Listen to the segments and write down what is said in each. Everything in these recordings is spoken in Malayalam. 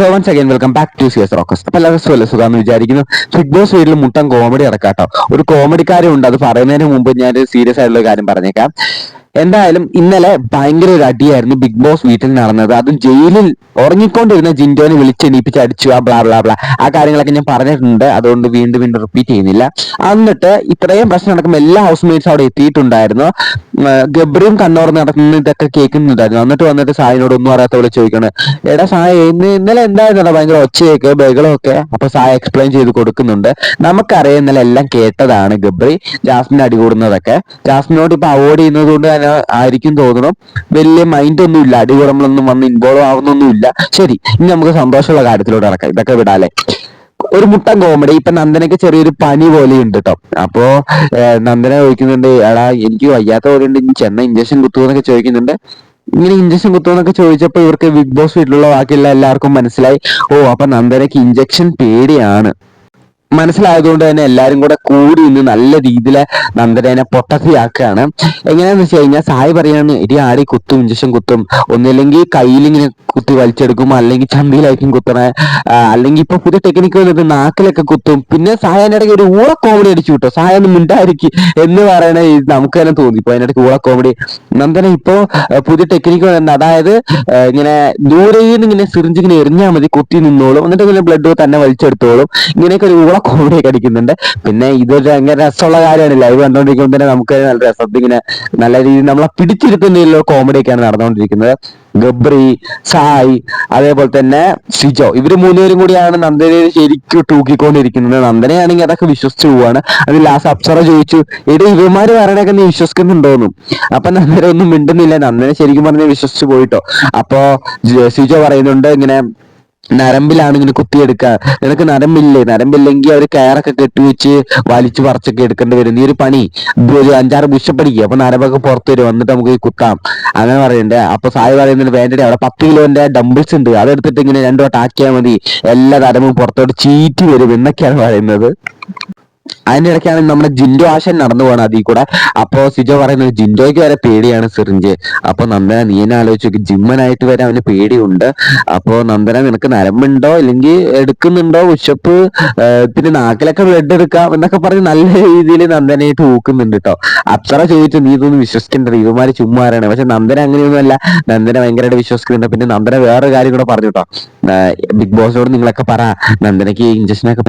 So once again welcome back to സിയസ് റോക്കസ് അപ്പൊ എല്ലാവരും സുഖം സുഖമെന്ന് വിചാരിക്കുന്നു. ബിഗ് ബോസ് വീട്ടിൽ മുട്ടം കോമഡി ഇറക്കാട്ടോ ഒരു കോമഡിക്കാരും ഉണ്ട്. അത് പറയുന്നതിന് മുമ്പ് ഞാൻ സീരിയസ് ആയിട്ടുള്ള കാര്യം പറഞ്ഞേക്കാം. എന്തായാലും ഇന്നലെ ഭയങ്കര ഒരു അടിയായിരുന്നു ബിഗ് ബോസ് വീട്ടിൽ നടന്നത്. അതും ജയിലിൽ ഉറങ്ങിക്കൊണ്ടിരുന്ന ജിൻഡോനെ വിളിച്ചെണീപ്പിച്ച് അടിച്ചു. ആ ബ്ലാ ബ്ലാ ബ്ലാ ആ കാര്യങ്ങളൊക്കെ ഞാൻ പറഞ്ഞിട്ടുണ്ട്. അതുകൊണ്ട് വീണ്ടും വീണ്ടും റിപ്പീറ്റ് ചെയ്യുന്നില്ല. എന്നിട്ട് ഇത്രയും പ്രശ്നം നടക്കുമ്പോൾ എല്ലാ ഹൗസ് മേറ്റ്സ് അവിടെ എത്തിയിട്ടുണ്ടായിരുന്നു. ഗബ്രിയും കണ്ണോറും നടക്കുന്ന ഇതൊക്കെ കേൾക്കുന്നുണ്ടായിരുന്നു. എന്നിട്ട് വന്നിട്ട് സായിനോട് ഒന്നും അറിയാത്ത പോലെ ചോദിക്കണേ എടാ സായ ഇന്ന് ഇന്നലെ എന്തായിരുന്നു ഭയങ്കര ഒച്ചയൊക്കെ ബഹളമൊക്കെ? അപ്പൊ സായ എക്സ്പ്ലെയിൻ ചെയ്ത് കൊടുക്കുന്നുണ്ട്. നമുക്കറിയാം ഇന്നലെ എല്ലാം കേട്ടതാണ് ഗബ്രി ജാസ്മിൻ അടികൂടുന്നതൊക്കെ ജാസ്മിനോട് ഇപ്പൊ അവോയ്ഡ് ചെയ്യുന്നത് കൊണ്ട് തന്നെ ആയിരിക്കും തോന്നണം. വലിയ മൈൻഡ് ഒന്നും ഇല്ല അടികൂടങ്ങളൊന്നും വന്ന് ഇൻവോൾവ് ആവുന്നൊന്നും ഇല്ല. ശരി ഇനി നമുക്ക് സന്തോഷമുള്ള കാര്യത്തിലൂടെ ഇറക്കാം ഇതൊക്കെ വിടാല്ലേ? ഒരു മുട്ടൻ കോമഡി. ഇപ്പൊ നന്ദനക്ക് ചെറിയൊരു പനി പോലെ ഉണ്ട് കേട്ടോ അപ്പോ നന്ദനെ ചോദിക്കുന്നുണ്ട് എടാ എനിക്ക് വയ്യാത്ത പോലെ ഉണ്ട് ഇനി ചെന്ന ഇഞ്ചക്ഷൻ കുത്തുമെന്നൊക്കെ ചോദിക്കുന്നുണ്ട്. ഇങ്ങനെ ഇഞ്ചക്ഷൻ കുത്തുമെന്നൊക്കെ ചോദിച്ചപ്പോ ഇവർക്ക് ബിഗ് ബോസ് വീട്ടിലുള്ള ബാക്കിയുള്ള എല്ലാവർക്കും മനസ്സിലായി. ഓ അപ്പൊ നന്ദനക്ക് ഇഞ്ചക്ഷൻ പേടിയാണ്. മനസ്സിലായതുകൊണ്ട് തന്നെ എല്ലാരും കൂടെ കൂടി ഇന്ന് നല്ല രീതിയിൽ നന്ദനേനെ പൊട്ടത്തിയാക്കുകയാണ് എങ്ങനെയാന്ന് വെച്ച് കഴിഞ്ഞാൽ സായി പറയാണ് ഇടി ആടി കുത്തും ഇഞ്ചക്ഷൻ കുത്തും. ഒന്നില്ലെങ്കിൽ കയ്യിലിങ്ങനെ കുത്തി വലിച്ചെടുക്കും അല്ലെങ്കിൽ ചന്തിയിലായിരിക്കും കുത്തണേ. അല്ലെങ്കിൽ ഇപ്പൊ പുതിയ ടെക്നിക്ക് വന്നിട്ട് നാക്കിലൊക്കെ കുത്തും. പിന്നെ സായന്റെ ഇടയ്ക്ക് ഒരു ഊള കോമഡി അടിച്ചു കിട്ടും സായ ഒന്ന് മിണ്ടായിരിക്കും എന്ന് പറയണേ നമുക്ക് തന്നെ തോന്നി. ഇപ്പൊ അതിനിടയ്ക്ക് ഊള കോമഡി നന്ദന ഇപ്പോ പുതിയ ടെക്നിക്ക് വന്നിട്ടുണ്ട് അതായത് ഇങ്ങനെ ദൂരെ നിന്ന് ഇങ്ങനെ സിറിഞ്ച് ഇങ്ങനെ എറിഞ്ഞാൽ മതി കുത്തി നിന്നോളും. എന്നിട്ട് ഇങ്ങനെ ബ്ലഡ് തന്നെ വലിച്ചെടുത്തോളും. ഇങ്ങനെയൊക്കെ ഒരു ഊള കോമഡി ഒക്കെ അടിക്കുന്നുണ്ട്. പിന്നെ ഇതൊരു ഭയങ്കര രസമുള്ള കാര്യമാണ്. ലൈവ് കണ്ടോണ്ടിരിക്കുമ്പോൾ തന്നെ നമുക്ക് നല്ല രസത്തിൽ ഇങ്ങനെ നല്ല രീതിയിൽ നമ്മളെ പിടിച്ചിരുത്തുന്നതിലുള്ള കോമഡി ഒക്കെയാണ് നടന്നുകൊണ്ടിരിക്കുന്നത് ഗബ്രി സായ് അതേപോലെ തന്നെ സിജോ ഇവർ മൂന്നുപേരും കൂടിയാണ് നന്ദനെ ശരിക്കും തൂക്കിക്കൊണ്ടിരിക്കുന്നത്. നന്ദനയാണെങ്കിൽ അതൊക്കെ വിശ്വസിച്ചു പോവാണ്. അത് ലാസ്റ്റ് അപ്സറ ചോദിച്ചു എടി ഇവന്മാര് പറയണൊക്കെ നീ വിശ്വസിക്കുന്നുണ്ടോന്നും? അപ്പൊ നന്ദന ഒന്നും മിണ്ടുന്നില്ല. നന്ദനെ ശരിക്കും പറഞ്ഞ് വിശ്വസിച്ചു പോയിട്ടോ. അപ്പോ സിജോ പറയുന്നുണ്ട് ഇങ്ങനെ നരമ്പിലാണ് ഇങ്ങനെ കുത്തിയെടുക്കുക. നിനക്ക് നരമ്പില്ലേ? നരമ്പില്ലെങ്കിൽ അവർ കയറൊക്കെ കെട്ടിവെച്ച് വലിച്ചു പറിച്ചൊക്കെ എടുക്കേണ്ടി വരും. നീ ഒരു പണി. ഒരു അഞ്ചാറ് ബുഷപ്പടിക്കുക അപ്പൊ നരമ്പൊക്കെ പുറത്തു വരും. എന്നിട്ട് നമുക്ക് ഈ കുത്താം. അങ്ങനെ പറയണ്ടേ? അപ്പൊ സായി പറയുന്നുണ്ട് വേണ്ടേ അവിടെ പത്ത് കിലോന്റെ ഡംബിൾസ് ഉണ്ട്. അതെടുത്തിട്ട് ഇങ്ങനെ രണ്ടു വട്ടം ആക്കിയാൽ മതി. എല്ലാ നരമ്പും പുറത്തോട്ട് ചീറ്റി വരും എന്നൊക്കെയാണ് പറയുന്നത്. അതിന്റെ ഇടയ്ക്കാണ് നമ്മുടെ ജിൻഡോ ആശൻ നടന്നു പോകണം അതിൽ കൂടെ. അപ്പോ സിജോ പറയുന്നത് ജിൻഡോയ്ക്ക് വരെ പേടിയാണ് സിറിഞ്ച്. അപ്പൊ നന്ദന നീ എന്നെ ആലോചിച്ചു ജിമ്മനായിട്ട് വരെ അവന് പേടിയുണ്ട്. അപ്പോ നന്ദന നിനക്ക് നരമ്പുണ്ടോ? അല്ലെങ്കിൽ എടുക്കുന്നുണ്ടോ ഉഷപ്പ് പിന്നെ നാക്കിലൊക്കെ ബ്ലഡ് എടുക്കാം എന്നൊക്കെ പറഞ്ഞ് നല്ല രീതിയിൽ നന്ദനായിട്ട് ഊക്കുന്നുണ്ട് കേട്ടോ അപ്സറ ചോദിച്ചു നീ ഇതൊന്നും വിശ്വസിക്കേണ്ടത് ഇവന്മാര് ചുമ്മാരാണ് പക്ഷെ നന്ദന അങ്ങനെയൊന്നുമല്ല. നന്ദന ഭയങ്കരമായിട്ട് വിശ്വസിക്കുന്നുണ്ട്. പിന്നെ നന്ദന വേറൊരു കാര്യം കൂടെ പറഞ്ഞു കേട്ടോ ബിഗ് ബോസിനോട് നിങ്ങളൊക്കെ പറ. നന്ദനക്ക് ഇഞ്ചക്ഷനൊക്കെ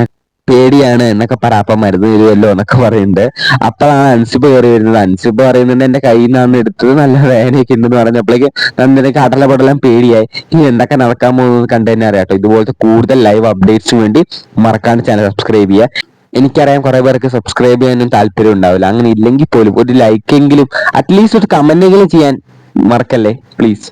പേടിയാണ് എന്നൊക്കെ പറ. അപ്പൊ മരുന്ന് തരുമല്ലോ എന്നൊക്കെ പറയുന്നുണ്ട്. അപ്പോഴാണ് അൻസിബ് കയറി വരുന്നത്. അൻസിബ് പറയുന്നുണ്ട് എന്റെ കയ്യിൽ നിന്നാണ് എടുത്തത്. നല്ല വേദനയൊക്കെ ഉണ്ടെന്ന് പറഞ്ഞപ്പോഴേക്ക് നന്ദിനെ കടല പടലം പേടിയായി. ഇനി എന്തൊക്കെ നടക്കാൻ പോകുന്നത് കണ്ടു തന്നെ അറിയാട്ടോ ഇതുപോലത്തെ കൂടുതൽ ലൈവ് അപ്ഡേറ്റ്സിന് വേണ്ടി മറക്കാണ്ട് ചാനൽ സബ്സ്ക്രൈബ് ചെയ്യുക. എനിക്കറിയാം കുറെ പേർക്ക് സബ്സ്ക്രൈബ് ചെയ്യാനും താല്പര്യം ഉണ്ടാവില്ല. അങ്ങനെ ഇല്ലെങ്കിൽ പോലും ഒരു ലൈക്കെങ്കിലും അറ്റ്ലീസ്റ്റ് ഒരു കമന്റെങ്കിലും ചെയ്യാൻ മറക്കല്ലേ? പ്ലീസ്